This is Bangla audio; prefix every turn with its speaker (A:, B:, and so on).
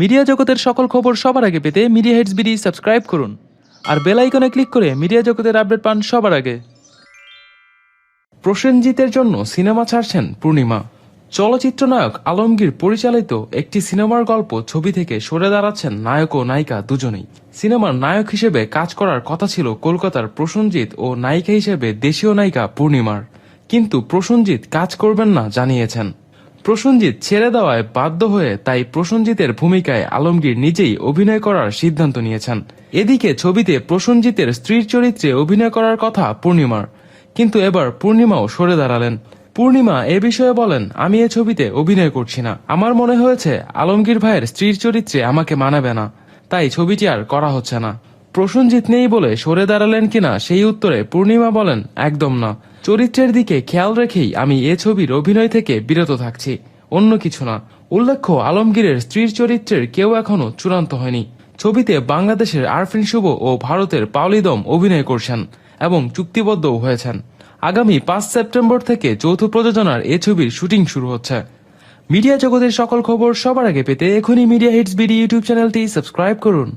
A: মিডিয়া জগতের সকল খবর সবার আগে পেতে মিডিয়া হেডস বিডি সাবস্ক্রাইব করুন। আর বেল আইকনে ক্লিক করে মিডিয়া জগতের আপডেট পান সবার আগে। প্রসেনজিতের জন্য সিনেমা ছাড়ছেন পূর্ণিমা। চলচ্চিত্র নায়ক আলমগীর পরিচালিত একটি সিনেমার গল্প ছবি থেকে সরে দাঁড়াচ্ছেন নায়ক ও নায়িকা দুজনেই। সিনেমার নায়ক হিসেবে কাজ করার কথা ছিল কলকাতার প্রসেনজিৎ ও নায়িকা হিসেবে দেশীয় নায়িকা পূর্ণিমার। কিন্তু প্রসেনজিৎ কাজ করবেন না জানিয়েছেন। প্রসেনজিৎ ছেড়ে দেওয়ায় বাধ্য হয়ে তাই প্রসেনজিতের ভূমিকায় আলমগীর নিজেই অভিনয় করার সিদ্ধান্ত নিয়েছেন। এদিকে ছবিতে প্রসেনজিতের স্ত্রীর চরিত্রে অভিনয় করার কথা পূর্ণিমার। কিন্তু এবার পূর্ণিমাও সরে দাঁড়ালেন। পূর্ণিমা এ বিষয়ে বলেন, আমি এ ছবিতে অভিনয় করছি না। আমার মনে হয়েছে, আলমগীর ভাইয়ের স্ত্রীর চরিত্রে আমাকে মানাবে না। তাই ছবিটি আর করা হচ্ছে না। প্রসেনজিৎ নেই বলে সরে দাঁড়ালেন কিনা সেই উত্তরে পূর্ণিমা বলেন, একদম না। চরিত্রের দিকে খেয়াল রেখেই আমি এ ছবির অভিনয় থেকে বিরত থাকছি, অন্য কিছু না। উল্লেখ্য, আলমগীরের স্ত্রীর চরিত্রের কেউ এখনও চূড়ান্ত হয়নি। ছবিতে বাংলাদেশের আরফিন শুভ ও ভারতের পাওলিদম অভিনয় করছেন এবং চুক্তিবদ্ধও হয়েছেন। আগামী পাঁচ সেপ্টেম্বর থেকে যৌথ প্রযোজনার এ ছবির শুটিং শুরু হচ্ছে। মিডিয়া জগতের সকল খবর সবার আগে পেতে এখনই মিডিয়া হিটস বিডি ইউটিউব চ্যানেলটি সাবস্ক্রাইব করুন।